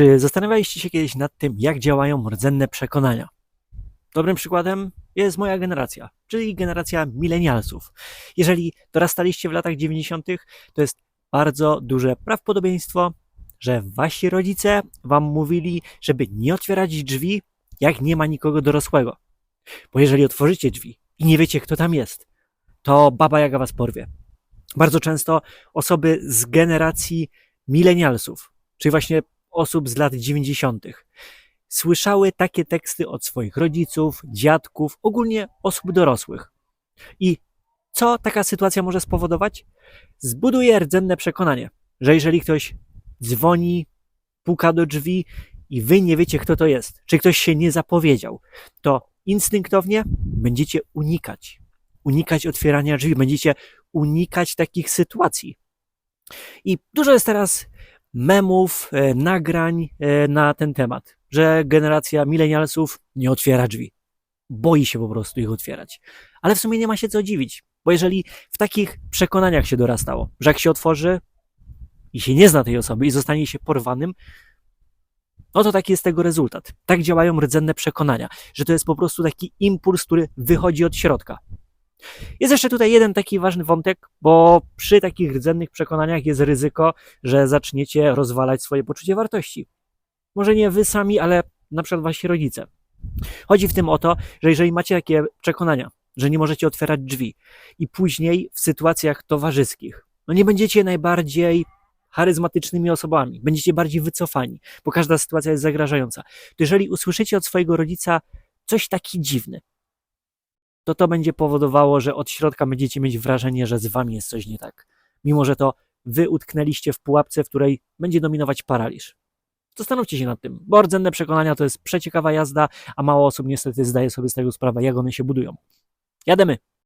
Czy zastanawialiście się kiedyś nad tym, jak działają rdzenne przekonania? Dobrym przykładem jest moja generacja, czyli generacja milenialsów. Jeżeli dorastaliście w latach 90., to jest bardzo duże prawdopodobieństwo, że wasi rodzice wam mówili, żeby nie otwierać drzwi, jak nie ma nikogo dorosłego. Bo jeżeli otworzycie drzwi i nie wiecie, kto tam jest, to baba jaga was porwie. Bardzo często osoby z generacji milenialsów, czyli właśnie osób z lat 90., słyszały takie teksty od swoich rodziców, dziadków, ogólnie osób dorosłych. I co taka sytuacja może spowodować? Zbuduje rdzenne przekonanie, że jeżeli ktoś dzwoni, puka do drzwi i wy nie wiecie, kto to jest, czy ktoś się nie zapowiedział, to instynktownie będziecie unikać. Unikać otwierania drzwi, będziecie unikać takich sytuacji. I dużo jest teraz memów, e, nagrań e, na ten temat, że generacja milenialsów nie otwiera drzwi. Boi się po prostu ich otwierać. Ale w sumie nie ma się co dziwić, bo jeżeli w takich przekonaniach się dorastało, że jak się otworzy i się nie zna tej osoby i zostanie się porwanym, no to taki jest tego rezultat. Tak działają rdzenne przekonania, że to jest po prostu taki impuls, który wychodzi od środka. Jest jeszcze tutaj jeden taki ważny wątek, bo przy takich rdzennych przekonaniach jest ryzyko, że zaczniecie rozwalać swoje poczucie wartości. Może nie wy sami, ale na przykład wasi rodzice. Chodzi w tym o to, że jeżeli macie takie przekonania, że nie możecie otwierać drzwi i później w sytuacjach towarzyskich, no nie będziecie najbardziej charyzmatycznymi osobami, będziecie bardziej wycofani, bo każda sytuacja jest zagrażająca. To jeżeli usłyszycie od swojego rodzica coś taki dziwny, to to będzie powodowało, że od środka będziecie mieć wrażenie, że z wami jest coś nie tak. Mimo, że to wy utknęliście w pułapce, w której będzie dominować paraliż. Zastanówcie się nad tym, bo rdzenne przekonania to jest przeciekawa jazda, a mało osób niestety zdaje sobie z tego sprawę, jak one się budują. Jademy!